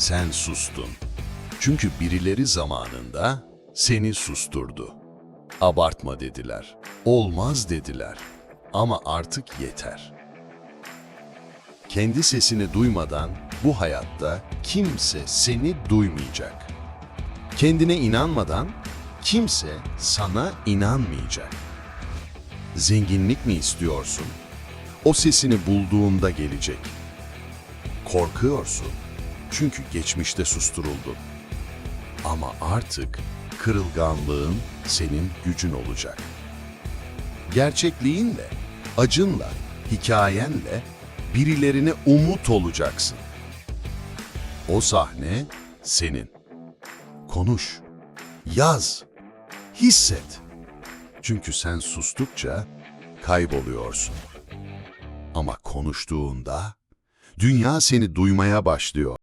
Sen sustun. Çünkü birileri zamanında seni susturdu. Abartma dediler. Olmaz dediler. Ama artık yeter. Kendi sesini duymadan bu hayatta kimse seni duymayacak. Kendine inanmadan kimse sana inanmayacak. Zenginlik mi istiyorsun? O sesini bulduğunda gelecek. Korkuyorsun. Çünkü geçmişte susturuldun. Ama artık kırılganlığın senin gücün olacak. Gerçekliğinle, acınla, hikayenle birilerine umut olacaksın. O sahne senin. Konuş, yaz, hisset. Çünkü sen sustukça kayboluyorsun. Ama konuştuğunda dünya seni duymaya başlıyor.